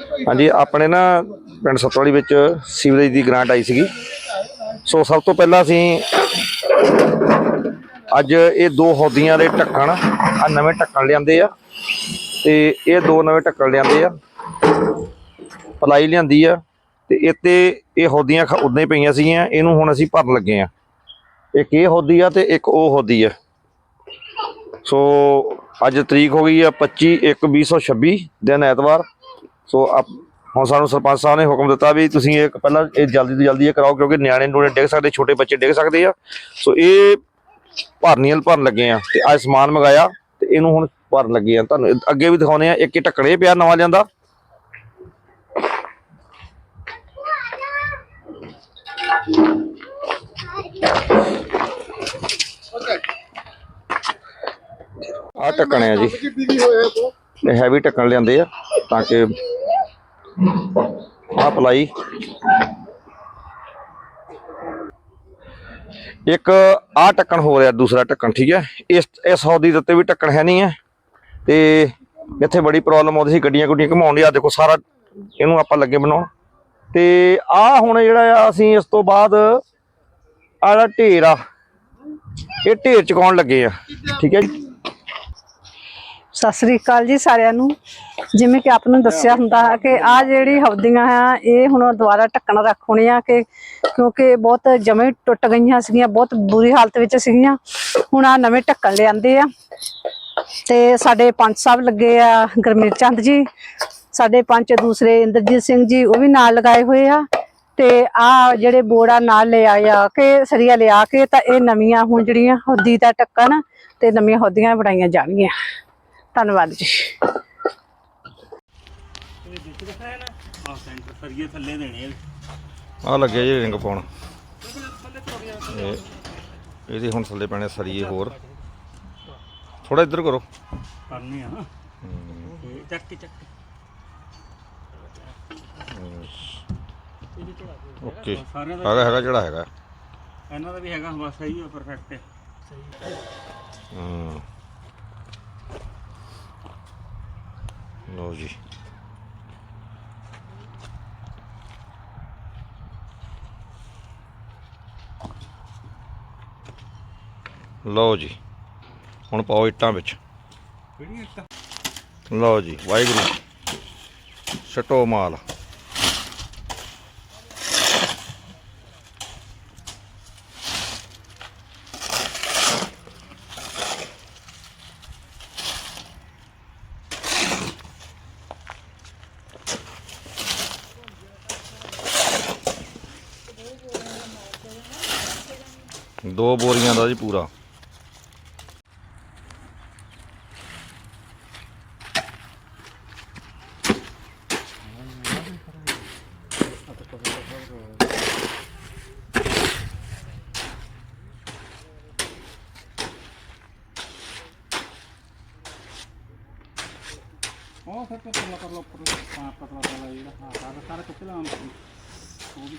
ਹਾਂਜੀ, ਆਪਣੇ ਨਾ ਪਿੰਡ ਸਤਵਾਲੀ ਵਿੱਚ ਸੀਵਰੇਜ ਦੀ ਗ੍ਰਾਂਟ ਆਈ ਸੀਗੀ। ਸੋ ਸਭ ਤੋਂ ਪਹਿਲਾਂ ਅਸੀਂ ਅੱਜ ਇਹ ਦੋ ਹੌਦੀਆਂ ਦੇ ਢੱਕਣ ਆ ਨਵੇਂ ਢੱਕਣ ਲਿਆਂਦੇ ਆ ਤੇ ਇਹ ਦੋ ਨਵੇਂ ਢੱਕਣ ਲਿਆਂਦੇ ਆ। ਪਲਾਈ ਲਿਆਂਦੀ ਆ ਤੇ ਇੱਥੇ ਇਹ ਹੌਦੀਆਂ ਖ- ਉਦਾਂ ਹੀ ਪਈਆਂ ਸੀਗੀਆਂ, ਇਹਨੂੰ ਹੁਣ ਅਸੀਂ ਭਰਨ ਲੱਗੇ ਆ। ਇੱਕ ਇਹ ਹੌਦੀ ਆ ਤੇ ਇੱਕ ਉਹ ਹੌਦੀ ਆ। ਸੋ ਅੱਜ ਤਰੀਕ ਹੋ ਗਈ ਆ 25 1 2026 ਦਿਨ ਐਤਵਾਰ। ਸੋ ਹੁਣ ਸਾਨੂੰ ਸਰਪੰਚ ਸਾਹਿਬ ਨੇ ਹੁਕਮ ਦਿੱਤਾ ਵੀ ਤੁਸੀਂ ਇਹ ਪਹਿਲਾਂ ਇਹ ਜਲਦੀ ਤੋਂ ਜਲਦੀ ਇਹ ਕਰਾਓ ਕਿਉਂਕਿ ਨਿਆਣੇ ਨੂੰ ਡਿੱਗ ਸਕਦੇ, ਛੋਟੇ ਬੱਚੇ ਡਿੱਗ ਸਕਦੇ ਆ। ਸੋ ਇਹ ਭਰਨੀਆਂ ਭਰਨ ਲੱਗੇ ਆ ਤੇ ਅੱਜ ਸਮਾਨ ਮੰਗਾਇਆ ਤੇ ਇਹਨੂੰ ਹੁਣ ਭਰਨ ਲੱਗੇ ਆ। ਤੁਹਾਨੂੰ ਅੱਗੇ ਵੀ ਦਿਖਾਉਨੇ ਆ, ਇੱਕ ਹੀ ਢੱਕਣੇ ਪਿਆ ਨਵਾਂ ਲਿਆਂਦਾ। ਆ ਢੱਕਣੇ ਆ ਜੀ। ਇਹ ਹੈਵੀ ਢੱਕਣ ਲਿਆਂਦੇ ਆ ਤਾਂ ਕਿ ਆ ਪਲਾਈ। ਇੱਕ ਆ ਢੱਕਣ ਹੋ ਰਿਹਾ, ਦੂਸਰਾ ਢੱਕਣ, ਠੀਕ ਹੈ? ਇਸ ਇਸ ਹੌਦੀ ਦੇ ਉੱਤੇ ਵੀ ਢੱਕਣ ਹੈ ਨਹੀਂ ਹੈ। ਤੇ ਇੱਥੇ ਬੜੀ ਪ੍ਰੋਬਲਮ ਆਉਂਦੀ ਸੀ, ਗੱਡੀਆਂ ਗੁੱਡੀਆਂ ਘਮਾਉਣ ਦੀ ਆ ਦੇਖੋ ਸਾਰਾ ਇਹਨੂੰ ਆਪਾਂ ਲੱਗੇ ਬਣਾਉਣ। ਤੇ ਆ ਹੁਣ ਜਿਹੜਾ ਆ, ਅਸੀਂ ਇਸ ਤੋਂ ਬਾਅਦ ਆ ਢੇਰ ਆ, ਇਹ ਢੇਰ ਚੁਕਾਉਣ ਲੱਗੇ ਆ, ਠੀਕ ਹੈ ਜੀ? ਸਤਿ ਸ੍ਰੀ ਅਕਾਲ ਜੀ ਸਾਰਿਆਂ ਨੂੰ। ਜਿਵੇਂ ਕਿ ਆਪ ਨੂੰ ਦੱਸਿਆ ਹੁੰਦਾ ਹੈ ਕਿ ਆ ਜਿਹੜੀ ਹਵਦੀਆਂ ਆ ਇਹ ਹੁਣ ਦੁਬਾਰਾ ਢੱਕਣ ਰੱਖ ਹੋਣੇ ਆ ਕਿ ਕਿਉਂਕਿ ਬਹੁਤ ਜਮੇ ਟੁੱਟ ਗਈਆਂ ਸੀਗੀਆਂ, ਬਹੁਤ ਬੁਰੀ ਹਾਲਤ ਵਿੱਚ ਸੀਗੀਆਂ। ਹੁਣ ਆ ਨਵੇਂ ਢੱਕਣ ਲਿਆਂਦੇ ਆ। ਤੇ ਸਾਡੇ ਪੰਚ ਸਾਹਿਬ ਲੱਗੇ ਆ, ਗਰਮੀਤ ਚੰਦ ਜੀ, ਸਾਡੇ ਪੰਚ ਦੂਸਰੇ ਇੰਦਰਜੀਤ ਸਿੰਘ ਜੀ, ਉਹ ਵੀ ਨਾਲ ਲਗਾਏ ਹੋਏ ਆ। ਤੇ ਆ ਜਿਹੜੇ ਬੋੜਾ ਨਾਲ ਲੈ ਆਇਆ ਕਿ ਸਰੀਆ ਲਿਆ ਕੇ ਤਾਂ ਇਹ ਨਵੀਆਂ ਹੁਣ ਜਿਹੜੀਆਂ ਹੌਦੀ ਦਾ ਢੱਕਣ ਤੇ ਨਵੀਆਂ ਹੌਦੀਆਂ ਬਣਾਈਆਂ ਜਾਣਗੀਆਂ। ਧੰਨਵਾਦ ਜੀ। ਆ ਸੈਂਟਰ ਸਰੀਏ ਥੱਲੇ ਦੇਣੇ ਆ। ਆ ਲੱਗਿਆ ਜੀ ਰਿੰਗ ਪਾਉਣ। ਇਹ ਇਹਦੇ ਹੁਣ ਥੱਲੇ ਪੈਣੇ ਸਰੀਏ ਹੋਰ। ਥੋੜਾ ਇੱਧਰ ਕਰੋ। ਕਰਨੇ ਆ ਤੇ ਚੱਕ ਕੇ ਚੱਕ। ਓਕੇ। ਸਾਰਿਆਂ ਦਾ ਹੈਗਾ ਹੈਗਾ ਜਿਹੜਾ ਹੈਗਾ। ਇਹਨਾਂ ਦਾ ਵੀ ਹੈਗਾ ਬਸ ਸਹੀ ਹੈ ਪਰਫੈਕਟ ਹੈ ਹਾਂ। ਲਓ ਜੀ। ਲਓ ਜੀ ਹੁਣ ਪਾਓ ਇੱਟਾਂ ਵਿੱਚ। ਲਓ ਜੀ ਵਾਹਿਗੁਰੂ ਛਟੋ ਮਾਲ। ਦੋ ਬੋਰੀਆਂ ਦਾ ਜੀ ਪੂਰਾ। ਉਹ ਫਿਰ ਤੇ ਪਤਲਾ ਪਤਲਾ ਪਤਲਾ ਪਤਲਾ ਜਿਹੜਾ ਹਾਂ ਸਾਰਾ ਸਾਰਾ ਕਿੱਥੇ ਲਾਉਂ ਉਹ ਵੀ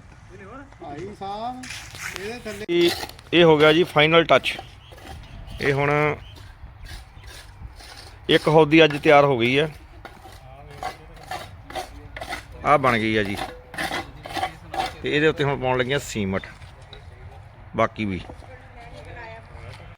ਭਾਈ ਸਾਹਿਬ, ਇਹਦੇ ਥੱਲੇ ਇਹ ਇਹ ਹੋ ਗਿਆ ਜੀ ਫਾਈਨਲ ਟੱਚ ਇਹ ਹੁਣ ਇੱਕ ਹੌਦੀ ਅੱਜ ਤਿਆਰ ਹੋ ਗਈ ਹੈ। ਆ ਬਣ ਗਈ ਹੈ ਜੀ। ਤੇ ਇਹਦੇ ਉੱਤੇ ਹੁਣ ਪਾਉਣ ਲੱਗੀਆਂ ਸੀਮਟ। ਬਾਕੀ ਵੀ।